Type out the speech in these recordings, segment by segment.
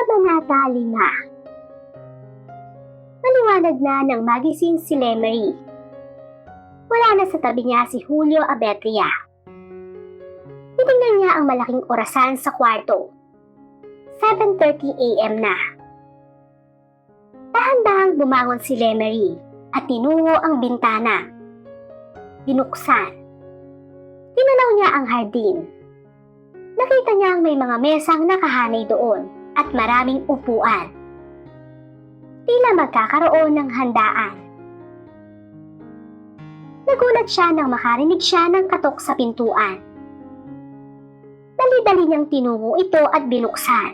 Kabanata 5 Maliwanag na ng magising si Lemery. Wala na sa tabi niya si Julio Abetria. Tinignan niya ang malaking orasan sa kwarto. 7.30 a.m. na. Dahan-dahang bumangon si Lemery at tinungo ang bintana. Binuksan. Tinanaw niya ang hardin. Nakita niyang may mga mesang nakahanay doon at maraming upuan. Tila magkakaroon ng handaan. Nagulat siya nang makarinig siya ng katok sa pintuan. Dali-dali niyang tinungo ito at binuksan.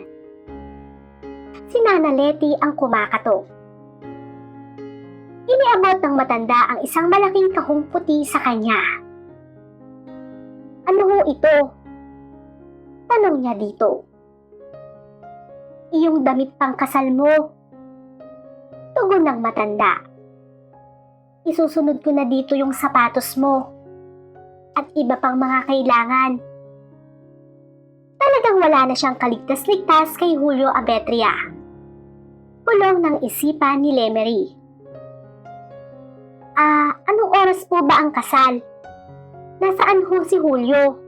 Si Nana Leti ang kumakatok. Iniabot ng matanda ang isang malaking kahong puti sa kanya. Ano ho ito? Tanong niya dito. Iyong damit pang kasal mo. Tugon ng matanda. Isusunod ko na dito yung sapatos mo. At iba pang mga kailangan. Talagang wala na siyang kaligtas-ligtas kay Julio Abetria. Pulong ng isipan ni Lemery. Ah, anong oras po ba ang kasal? Nasaan ho si Julio?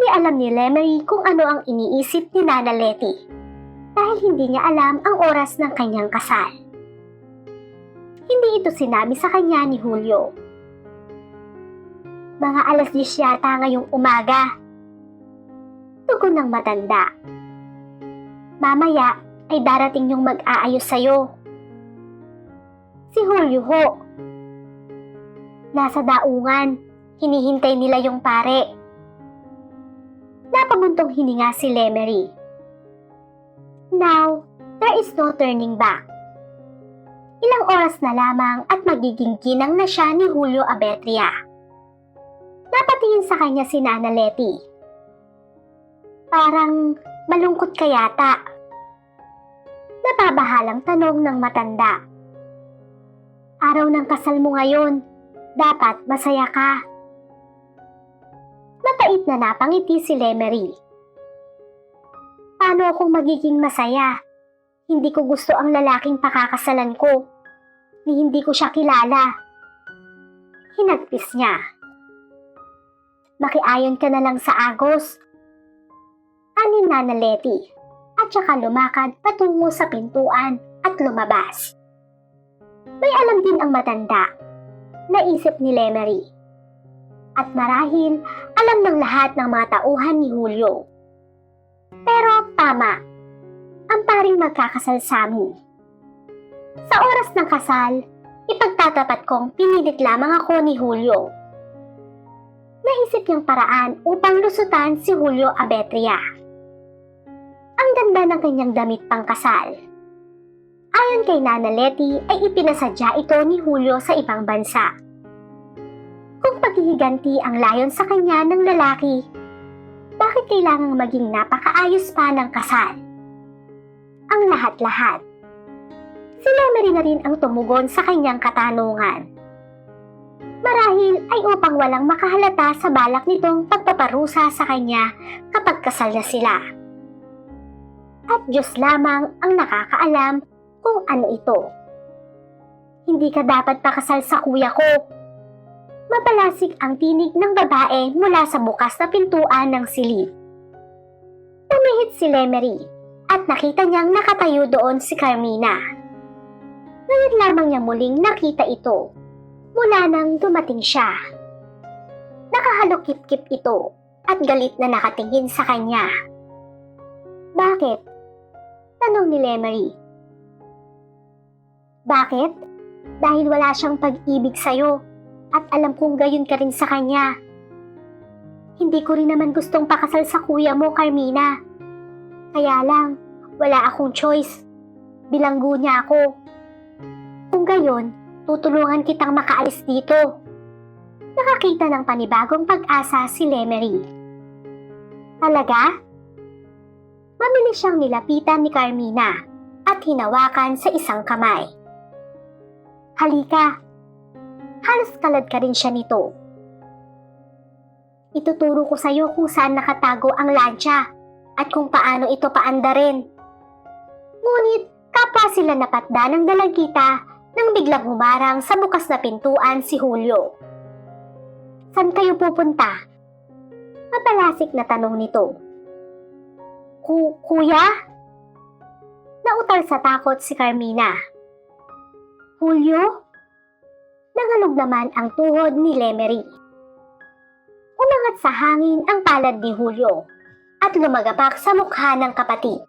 Hindi alam ni Lemery kung ano ang iniisip ni Nana Leti dahil hindi niya alam ang oras ng kanyang kasal. Hindi ito sinabi sa kanya ni Julio. Mga alas 10 yata ngayong umaga. Tugon ng matanda. Mamaya ay darating yung mag-aayos sa'yo. Si Julio ho. Nasa daungan, hinihintay nila yung pare. Napabuntong hininga si Lemery. Now, there is no turning back. Ilang oras na lamang at magiging ginang na siya ni Julio Abetria. Napatingin sa kanya si Nana Leti. Parang malungkot ka yata. Nababahalang tanong ng matanda. Araw ng kasal mo ngayon, dapat masaya ka. Mapait na napangiti si Lemery. Paano akong magiging masaya? Hindi ko gusto ang lalaking pakakasalan ko. Ni hindi ko siya kilala. Hinagpis niya. Makiayon ka na lang sa Agos. Anin na na Leti at saka lumakad patungo sa pintuan at lumabas. May alam din ang matanda. Naisip ni Lemery. At marahil alam ng lahat ng mga tauhan ni Julio. Pero tama, ang paring magkakasal sa amin. Sa oras ng kasal, ipagtatapat kong pinilit lamang ako ni Julio. Naisip niyang paraan upang lusutan si Julio Abetria. Ang ganda ng kanyang damit pang kasal. Ayon kay Nana Leti ay ipinasadya ito ni Julio sa ibang bansa. Kung paghihiganti ang layon sa kanya ng lalaki, bakit kailangang maging napakaayos pa ng kasal? Ang lahat-lahat. Si Lemery na rin ang tumugon sa kanyang katanungan. Marahil ay upang walang makahalata sa balak nitong pagpaparusa sa kanya kapag kasal na sila. At Diyos lamang ang nakakaalam kung ano ito. Hindi ka dapat pakasal sa kuya ko. Mapalasik ang tinig ng babae mula sa bukas na pintuan ng silid. Tumihit si Lemery at nakita niyang nakatayo doon si Carmina. Ngayon lamang niya muling nakita ito mula nang dumating siya. Nakahalokip-kip ito at galit na nakatingin sa kanya. Bakit? Tanong ni Lemery. Bakit? Dahil wala siyang pag-ibig sa'yo at alam kong gayon ka rin sa kanya. Hindi ko rin naman gustong pakasal sa kuya mo, Carmina. Kaya lang, wala akong choice. Bilanggo niya ako. Kung gayon, tutulungan kitang makaalis dito. Nakakita ng panibagong pag-asa si Lemery. Talaga? Mabilis siyang nilapitan ni Carmina at hinawakan sa isang kamay. Halika, halos kalad ka rin siya nito. Ituturo ko sa'yo kung saan nakatago ang lansya at kung paano ito paandarin. Ngunit kapwa sila napatda ng dalagita nang biglang humarang sa bukas na pintuan si Julio. San kayo pupunta? Mapalasik na tanong nito. Ku kuya? Nautal sa takot si Carmina. Julio? Nangalog naman ang tuhod ni Lemery. Umangat sa hangin ang palad ni Julio at lumagapak sa mukha ng kapatid.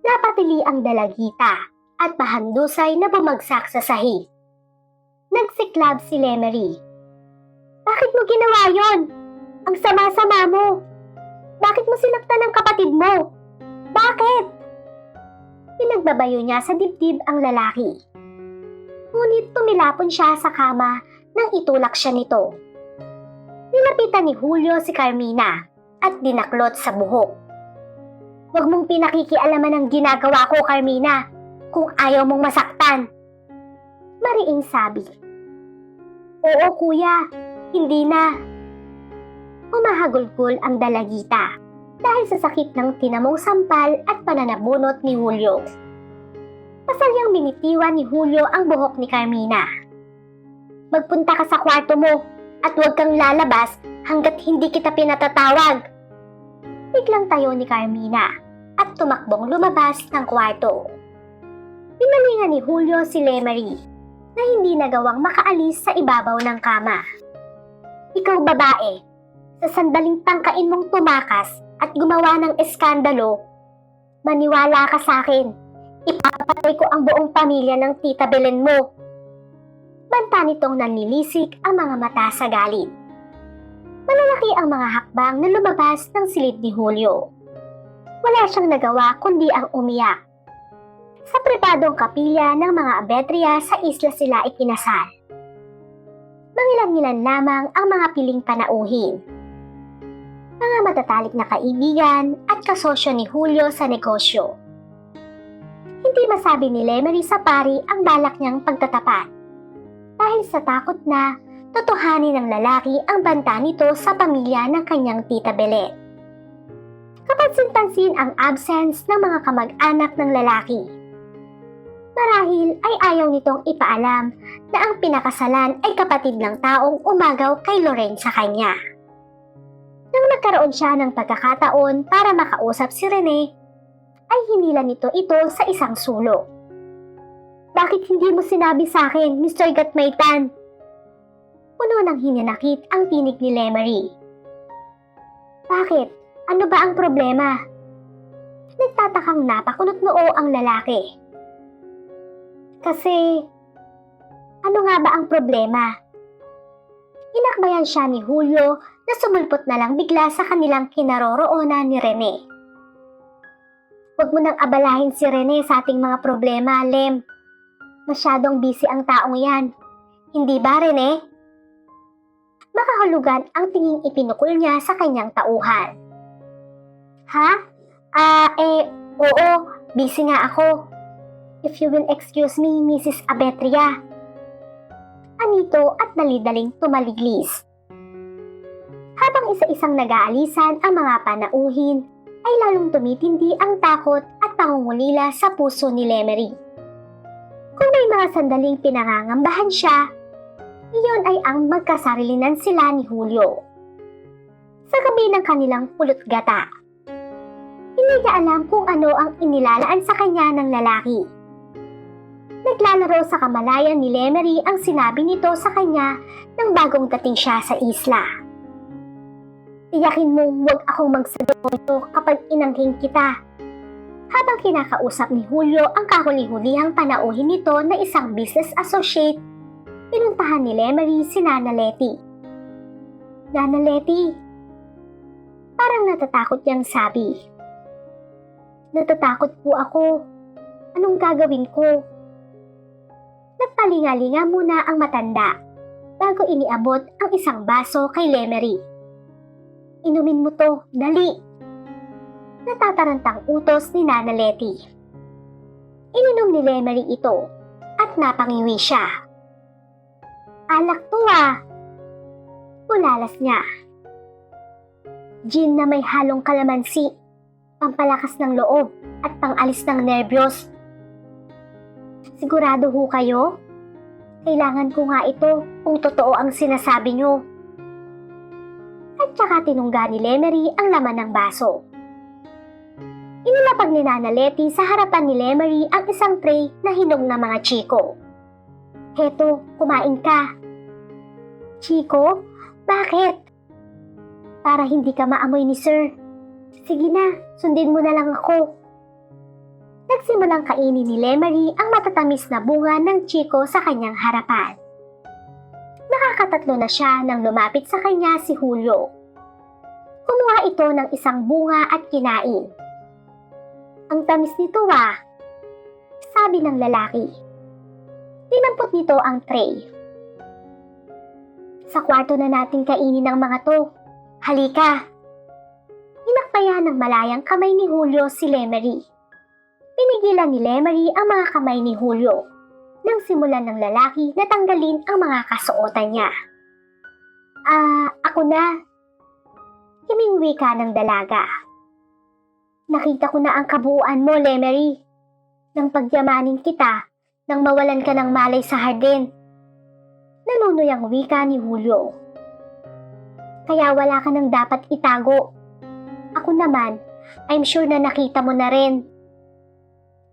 Napatili ang dalagita at mahandusay na bumagsak sa sahig. Nagsiklab si Lemery. Bakit mo ginawa yon? Ang sama-sama mo. Bakit mo sinaktan ang kapatid mo? Bakit? Pinagbabayo niya sa dibdib ang lalaki. Ngunit tumilapon siya sa kama nang itulak siya nito. Nilapitan ni Julio si Carmina at dinaklot sa buhok. Huwag mong pinakikialaman ang ginagawa ko, Carmina, kung ayaw mong masaktan. Mariing sabi. Oo, kuya, hindi na. Umahagulgol ang dalagita dahil sa sakit ng tinamong sampal at pananabunot ni Julio. Pasalyang binitiwan ni Julio ang buhok ni Carmina. Magpunta ka sa kwarto mo at huwag kang lalabas hanggat hindi kita pinatatawag. Biglang tayo ni Carmina at tumakbong lumabas ng kwarto. Pinalingan ni Julio si Lemery na hindi nagawang makaalis sa ibabaw ng kama. Ikaw babae, sa sandaling tangkain mong tumakas at gumawa ng eskandalo, maniwala ka sa akin. Ipapatay ko ang buong pamilya ng tita Belen mo. Banta nitong nanlilisik ang mga mata sa galit. Malalaki ang mga hakbang na lumabas ng silid ni Julio. Wala siyang nagawa kundi ang umiyak. Sa pribadong kapilya ng mga abetrya sa isla sila ikinasal. Mangilan-ngilan lamang ang mga piling panauhin. Mga matatalik na kaibigan at kasosyo ni Julio sa negosyo. Hindi masabi ni Lemery sa pari ang balak niyang pagtatapat. Dahil sa takot na totohanin ng lalaki ang banta nito sa pamilya ng kanyang tita Belet. Kapansin-pansin ang absence ng mga kamag-anak ng lalaki. Marahil ay ayaw nitong ipaalam na ang pinakasalan ay kapatid ng taong umagaw kay Loren sa kanya. Nang nagkaroon siya ng pagkakataon para makausap si Rene, ay hinila nito ito sa isang sulok. Bakit hindi mo sinabi sa akin, Mr. Gatmaitan? Puno ng hinanakit ang tinig ni Lemery. Bakit? Ano ba ang problema? Nagtatakang napakunot noo ang lalaki. Kasi, ano nga ba ang problema? Inakbayan siya ni Julio na sumulpot na lang bigla sa kanilang kinaroroonan ni Rene. Huwag mo nang abalahin si Rene sa ating mga problema, Lem. Masyadong busy ang taong yan. Hindi ba, Rene? Makahulugan ang tinging ipinukul niya sa kanyang tauhan. Ha? Ah, eh, oo, busy nga ako. If you will excuse me, Mrs. Abetria. Anito at dalidaling tumaliglis. Habang isa-isang nag-aalisan ang mga panauhin, ay lalong tumitindi ang takot at pangungulila sa puso ni Lemery. Kung may mga sandaling pinangangambahan siya, iyon ay ang magkasarilinan sila ni Julio. Sa gabi ng kanilang pulot gata, hindi niya alam kung ano ang inilalaan sa kanya ng lalaki. Naglalaro sa kamalayan ni Lemery ang sinabi nito sa kanya nang bagong dating siya sa isla. Tiyakin mong huwag akong magsadoyo kapag inanghing kita. Habang kinakausap ni Julio ang kahuli-hulihang panauhin nito na isang business associate, pinuntahan ni Lemery si Nana Letty. Nana Letty, parang natatakot niyang sabi. Natatakot po ako. Anong gagawin ko? Nagpalingalinga muna ang matanda bago iniabot ang isang baso kay Lemery. Inumin mo to, dali! Natatarantang utos ni Nana Letty. Ininom ni Lemery ito at napangiwi siya. Alak to ah! Bulalas niya. Gin na may halong kalamansi, pampalakas ng loob at pangalis ng nerbiyos. Sigurado ho kayo? Kailangan ko nga ito kung totoo ang sinasabi nyo. At saka tinungga ni Lemery ang laman ng baso. Inilapag ni Nana Leti sa harapan ni Lemery ang isang tray na hinog na mga chiko. Heto, kumain ka. Chiko, bakit? Para hindi ka maamoy ni Sir. Sige na, sundin mo na lang ako. Nagsimulang kainin ni Lemery ang matatamis na bunga ng chiko sa kanyang harapan. Nakakatatlo na siya nang lumapit sa kanya si Julio. Ito ng isang bunga at kinain. Ang tamis nito ah, sabi ng lalaki. Dinampot nito ang tray. Sa kwarto na natin kainin ang mga to. Halika! Inakbaya ng malayang kamay ni Julio si Lemery. Pinigilan ni Lemery ang mga kamay ni Julio nang simulan ng lalaki na tanggalin ang mga kasuotan niya. Ah, ako na. Himingwi ka ng dalaga. Nakita ko na ang kabuuan mo, Lemery. Nang pagyamanin kita, nang mawalan ka ng malay sa hardin. Nanunoy ang wika ni Julio. Kaya wala ka nang dapat itago. Ako naman, I'm sure na nakita mo na rin.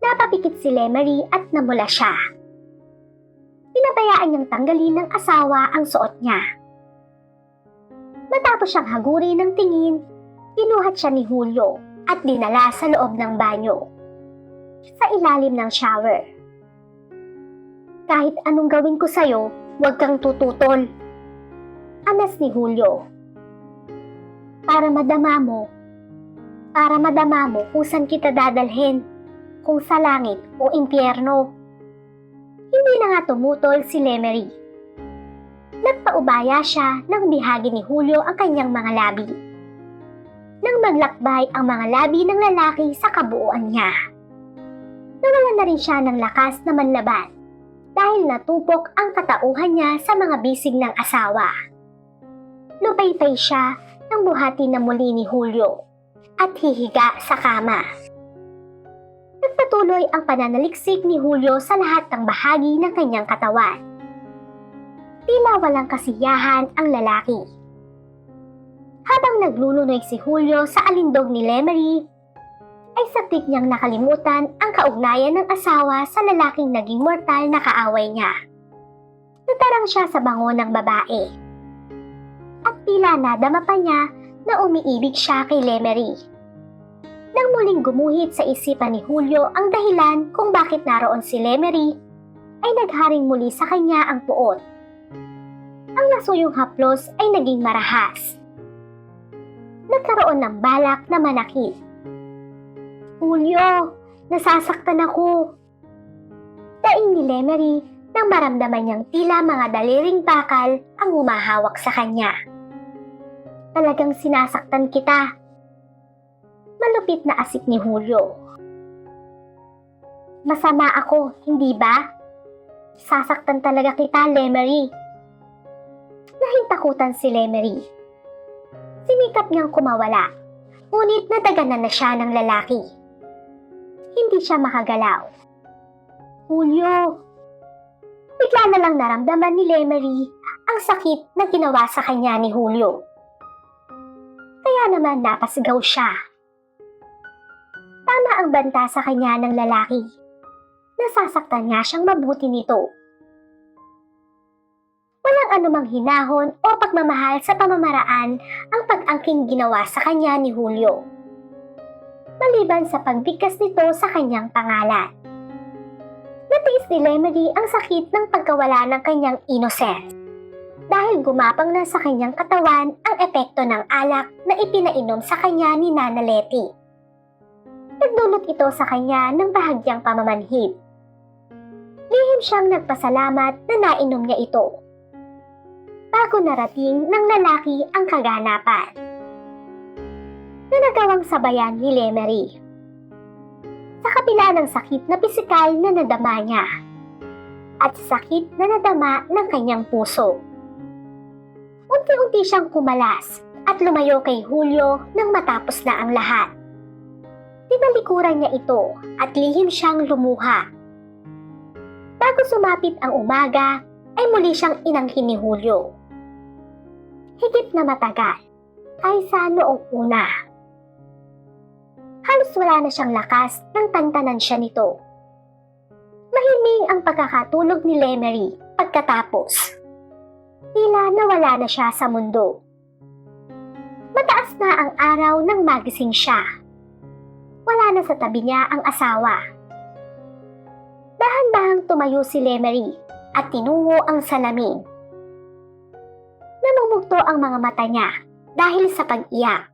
Napapikit si Lemery at namula siya. Pinabayaan niyang tanggalin ng asawa ang suot niya. Matapos siyang haguri ng tingin, pinuhat siya ni Julio at dinala sa loob ng banyo. Sa ilalim ng shower. Kahit anong gawin ko sa'yo, huwag kang tututol. Anas ni Julio. Para madama mo, para madama mo kung saan kita dadalhin, kung sa langit o impyerno. Hindi na nga tumutol si Lemery. Nagpaubaya siya nang bihagi ni Julio ang kanyang mga labi. Nang maglakbay ang mga labi ng lalaki sa kabuuan niya. Nawalan na rin siya ng lakas na manlaban dahil natupok ang katauhan niya sa mga bisig ng asawa. Lupaypay siya nang buhati na muli ni Julio at hihiga sa kama. Nagpatuloy ang pananaliksik ni Julio sa lahat ng bahagi ng kanyang katawan. Tila walang kasiyahan ang lalaki. Habang naglulunoy si Julio sa alindog ni Lemery, ay sakit niyang nakalimutan ang kaugnayan ng asawa sa lalaking naging mortal na kaaway niya. Natarang siya sa bango ng babae. At tila nadama pa niya na umiibig siya kay Lemery. Nang muling gumuhit sa isipan ni Julio ang dahilan kung bakit naroon si Lemery, ay nagharing muli sa kanya ang puot. Ang nasuyong haplos ay naging marahas. Nagkaroon ng balak na manakit. Julio, nasasaktan ako. Daing ni Lemery nang maramdaman niyang tila mga daliring bakal ang humahawak sa kanya. Talagang sinasaktan kita. Malupit na asik ni Julio. Masama ako, hindi ba? Sasaktan talaga kita, Lemery. Nahintakutan si Lemery. Sinikap niyang kumawala, ngunit nadaganan na siya ng lalaki. Hindi siya makagalaw. Julio! Bigla na lang naramdaman ni Lemery ang sakit na ginawa sa kanya ni Julio. Kaya naman napasigaw siya. Tama ang banta sa kanya ng lalaki. Nasasaktan nga siyang mabuti nito. Walang anumang hinahon o pagmamahal sa pamamaraan ang pag-angking ginawa sa kanya ni Julio. Maliban sa pagbigkas nito sa kanyang pangalan. Natiis ni Lemery ang sakit ng pagkawala ng kanyang innocence dahil gumapang na sa kanyang katawan ang epekto ng alak na ipinainom sa kanya ni Nana Leti. Nagdulot ito sa kanya ng bahagyang pamamanhid. Lihim siyang nagpasalamat na nainom niya ito. Bago narating ng lalaki ang kaganapan. Na nagawang sabayan ni Lemery. Sa kabila ng sakit na pisikal na nadama niya at sakit na nadama ng kanyang puso. Unti-unti siyang kumalas at lumayo kay Julio nang matapos na ang lahat. Tinalikuran niya ito at lihim siyang lumuha. Bago sumapit ang umaga, ay muli siyang inangkin ni Julio. Higit na matagal kaysa noong una. Halos wala na siyang lakas nang tantanan siya nito. Mahiming ang pagkakatulog ni Lemery pagkatapos. Tila nawala na siya sa mundo. Mataas na ang araw nang magising siya. Wala na sa tabi niya ang asawa. Dahan-dahang tumayo si Lemery at tinungo ang salamin. Namumugto ang mga mata niya dahil sa pag-iyak.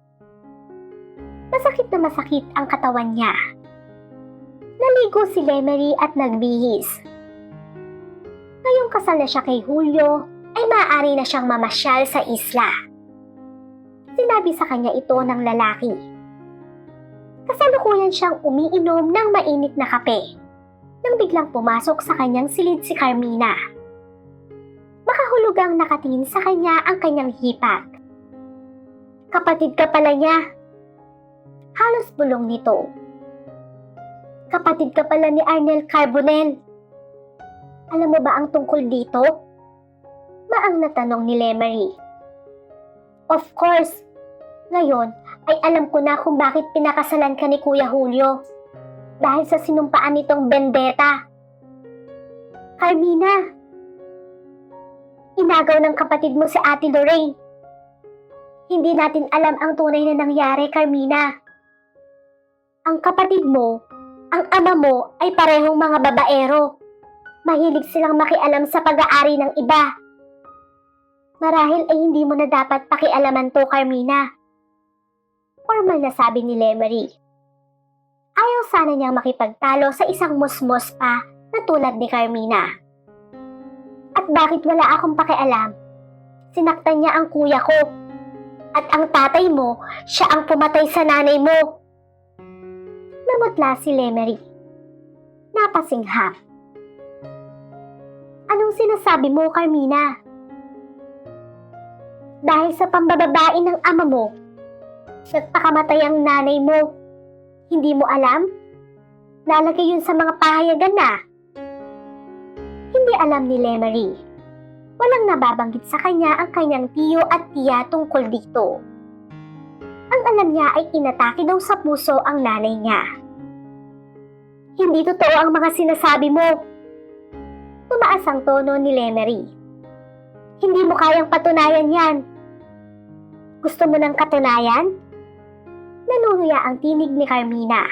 Masakit na masakit ang katawan niya. Naligo si Lemery at nagbihis. Ngayong kasal na siya kay Julio, ay maaari na siyang mamasyal sa isla. Sinabi sa kanya ito ng lalaki. Kasalukuyan siyang umiinom ng mainit na kape nang biglang pumasok sa kanyang silid si Carmina. Makahulugang nakatingin sa kanya ang kanyang hipak. Kapatid ka pala niya. Halos bulong nito. Kapatid ka pala ni Arnel Carbonell. Alam mo ba ang tungkol dito? Maang natanong ni Lemery. Of course. Ngayon ay alam ko na kung bakit pinakasalan ka ni Kuya Julio. Dahil sa sinumpaan nitong bendeta. Carmina, inagaw ng kapatid mo si Ate Lorraine. Hindi natin alam ang tunay na nangyari, Carmina. Ang kapatid mo, ang ama mo ay parehong mga babaero. Mahilig silang makialam sa pag-aari ng iba. Marahil ay hindi mo na dapat pakialaman to, Carmina. Formal na sabi ni Lemery. Ayaw sana niyang makipagtalo sa isang musmos pa na tulad ni Carmina. At bakit wala akong pakialam? Sinaktan niya ang kuya ko. At ang tatay mo, siya ang pumatay sa nanay mo. Namutla si Lemery. Napasinghap. Anong sinasabi mo, Carmina? Dahil sa pambababae ng ama mo, nagpakamatay ang nanay mo. Hindi mo alam? Nalagay yun sa mga pahayagan na. Hindi alam ni Lemery. Walang nababanggit sa kanya ang kanyang tiyo at tiya tungkol dito. Ang alam niya ay inatake daw sa puso ang nanay niya. Hindi totoo ang mga sinasabi mo. Tumaas ang tono ni Lemery. Hindi mo kayang patunayan yan. Gusto mo ng katunayan? Nanunuya ang tinig ni Carmina.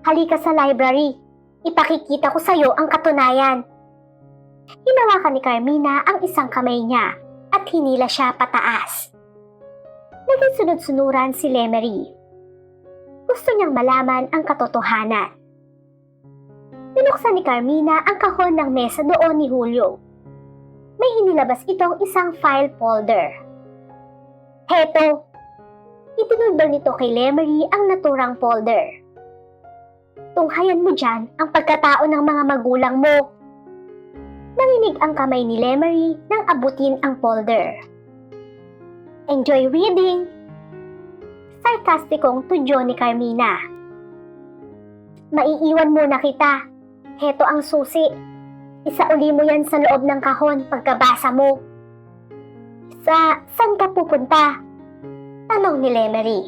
Halika sa library. Ipakikita ko sa'yo ang katunayan. Hinawakan ni Carmina ang isang kamay niya at hinila siya pataas. Naging sunod-sunuran si Lemery. Gusto niyang malaman ang katotohanan. Binuksan ni Carmina ang kahon ng mesa doon ni Julio. May inilabas itong isang file folder. Heto, Ipinulbal nito kay Lemery ang naturang folder. Tunghayan mo dyan ang pagkatao ng mga magulang mo. Nanginig ang kamay ni Lemery nang abutin ang folder. Enjoy reading! Sarkastikong tudyo ni Carmina. Maiiwan muna kita. Heto ang susi. Isauli mo yan sa loob ng kahon pagkabasa mo. Sa saan ka pupunta? Tanong ni Lemery.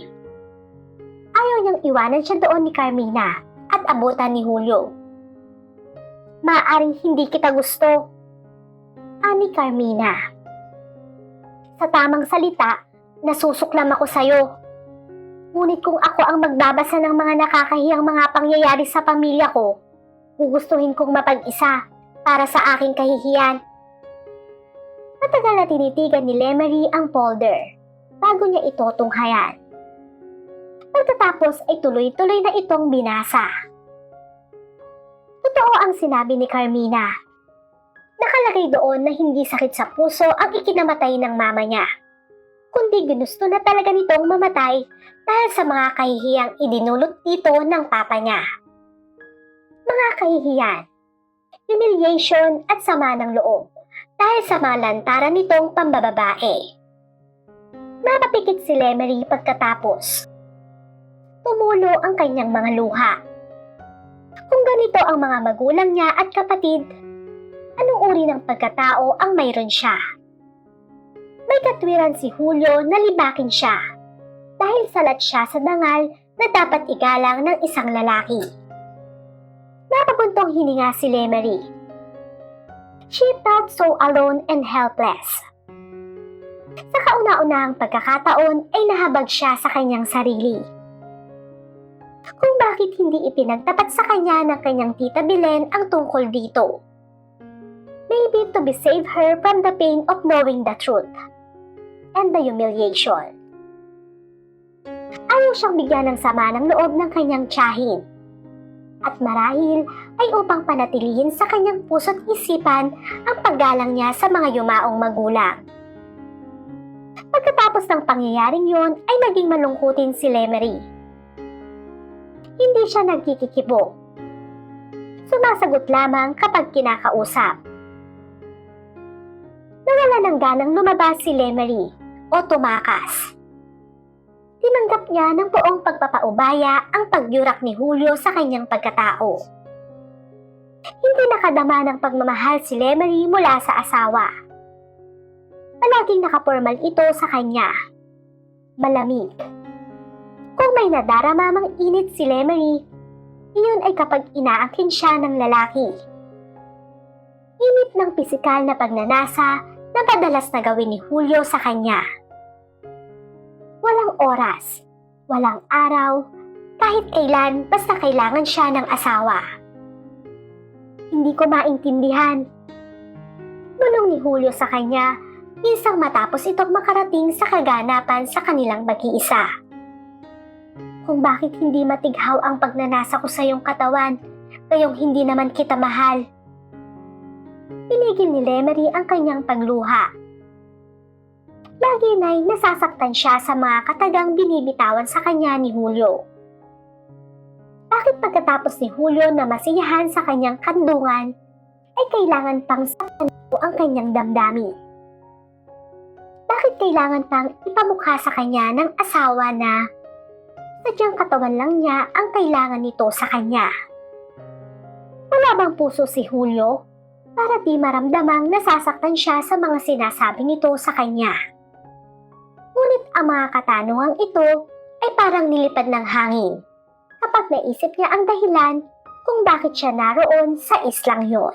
Ayaw niyang iwanan siya doon ni Carmina at abutan ni Julio. Maaring hindi kita gusto. Ani Carmina. Sa tamang salita, nasusuklam ako sa'yo. Ngunit kung ako ang magbabasa ng mga nakakahiyang mga pangyayari sa pamilya ko, gugustuhin kong mapag-isa para sa aking kahihiyan. Matagal na tinitigan ni Lemery ang folder bago niya ito tunghayan. Pagkatapos ay tuloy-tuloy na itong binasa. Totoo ang sinabi ni Carmina. Nakalagay doon na hindi sakit sa puso ang ikinamatay ng mama niya, kundi ginusto na talaga nitong mamatay dahil sa mga kahihiyang idinulot dito ng papa niya. Mga kahihiyan, humiliation at sama ng loob dahil sa mga lantaran nitong pambababae. Napapikit si Lemery pagkatapos. Tumulo ang kanyang mga luha. Kung ganito ang mga magulang niya at kapatid, anong uri ng pagkatao ang mayroon siya? May katwiran si Julio na libakin siya dahil salat siya sa dangal na dapat igalang ng isang lalaki. Napabuntong hininga si Lemery. She felt so alone and helpless. Sa kauna-unahang pagkakataon ay nahabag siya sa kanyang sarili. Kung bakit hindi ipinagtapat sa kanya ng kanyang tita Belen ang tungkol dito. Maybe to be save her from the pain of knowing the truth and the humiliation. Ayaw siyang bigyan ng sama ng loob ng kanyang tiyahin. At marahil ay upang panatilihin sa kanyang puso't isipan ang paggalang niya sa mga yumaong magulang. Pagkatapos ng pangyayaring yon ay naging malungkutin si Lemery. Hindi siya nagkikikibo. Sumasagot lamang kapag kinakausap. Nawala ng ganang lumabas si Lemery o tumakas. Tinanggap niya ng buong pagpapaubaya ang pagyurak ni Julio sa kanyang pagkatao. Hindi nakadama ng pagmamahal si Lemery mula sa asawa. Palaging nakapormal ito sa kanya. Malamig. Kung may nadarama mang init si Lemery, iyon ay kapag inaangkin siya ng lalaki. Init ng pisikal na pagnanasa na madalas na gawin ni Julio sa kanya. Walang oras, walang araw, kahit kailan basta kailangan siya ng asawa. Hindi ko maintindihan. Bulong ni Julio sa kanya, isang matapos itong makarating sa kaganapan sa kanilang mag-iisa. Kung bakit hindi matighaw ang pagnanasa ko sa iyong katawan, gayong hindi naman kita mahal. Pinigil ni Lemery ang kanyang pagluha. Lagi na'y nasasaktan siya sa mga katagang binibitawan sa kanya ni Julio. Bakit pagkatapos ni Julio na masiyahan sa kanyang kandungan, ay kailangan pang saktan ang kanyang damdamin? Bakit kailangan pang ipamukha sa kanya ng asawa na sadyang katawan lang niya ang kailangan nito sa kanya? Wala bang puso si Julio para di maramdamang nasasaktan siya sa mga sinasabi nito sa kanya? Ngunit ang mga katanungang ito ay parang nilipad ng hangin kapag naisip niya ang dahilan kung bakit siya naroon sa islang yon.